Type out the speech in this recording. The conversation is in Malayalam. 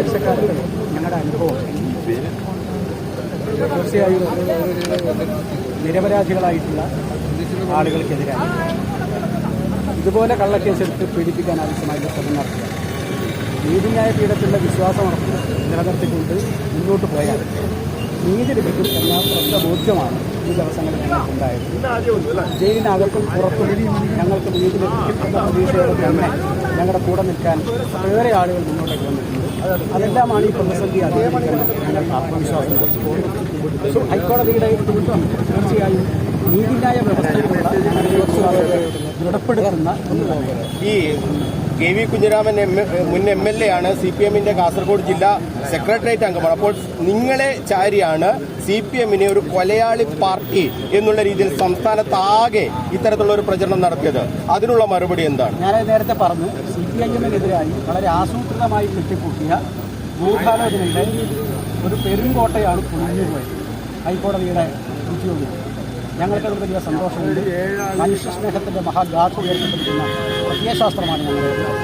ആഴ്ചക്കാലത്ത് ഞങ്ങളുടെ അനുഭവം. തീർച്ചയായും നിരപരാധികളായിട്ടുള്ള ആളുകൾക്കെതിരായി ഇതുപോലെ കള്ളക്കേസെടുത്ത് പീഡിപ്പിക്കാൻ ആവശ്യമായിട്ടുള്ള ശ്രമം നടത്തുക. നീതിന്യായ പീഠത്തിലുള്ള വിശ്വാസം നിലനിർത്തിക്കൊണ്ട് മുന്നോട്ട് പോയാൽ നീതി ലഭിക്കും എന്ന പ്രശ്ന ബോധ്യമാണ് ഈ ദിവസങ്ങളിൽ ഞങ്ങൾക്കുണ്ടായത്. ജയിലിനകത്തും പുറത്തും ഞങ്ങൾക്ക് നീതി ലഭിക്കും എന്ന പ്രതീക്ഷയോടെ തന്നെ ഞങ്ങളുടെ കൂടെ നിൽക്കാൻ ഏറെ ആളുകൾ മുന്നോട്ടേക്ക് വന്നിട്ടുണ്ട്. അതെല്ലാമാണ് ഈ പ്രതിസന്ധി അതിജീവിക്കാൻ ആത്മവിശ്വാസം സോ ഹൈക്കോടതിയുടെ തീർച്ചയായും നീതിന്യായ വ്യവസ്ഥയിലുള്ള ദൃഢപ്പെടുത്തുന്ന ഈ കെ വി കുഞ്ഞിരാമൻ മുൻ എം എൽ എ ആണ് സി പി എമ്മിന്റെ കാസർഗോഡ് ജില്ലാ സെക്രട്ടേറിയറ്റ് അംഗമാണ്. അപ്പോൾ നിങ്ങളെ ചാരിയാണ് സി പി എമ്മിനെ ഒരു കൊലയാളി പാർട്ടി എന്നുള്ള രീതിയിൽ സംസ്ഥാനത്താകെ ഇത്തരത്തിലുള്ള ഒരു പ്രചരണം നടത്തിയത്. അതിനുള്ള മറുപടി എന്താണ്? ഞാൻ നേരത്തെ പറഞ്ഞു. സി പി എമ്മിനെതിരായി വളരെ ആസൂത്രിതമായി കെട്ടിപ്പൂട്ടിയ ഗൂഢാലോചനയുടെ ഒരു പെരുങ്കോട്ടയാണ് ഹൈക്കോടതിയുടെ ഉദ്യോഗം. ഞങ്ങൾക്കത് വലിയ സന്തോഷമുണ്ട്. മനുഷ്യ സ്നേഹത്തിന്റെ മഹാഗാഥ ഉയർത്തിപ്പിടിക്കുന്ന പ്രത്യയശാസ്ത്രമാണ് ഞങ്ങളുടെ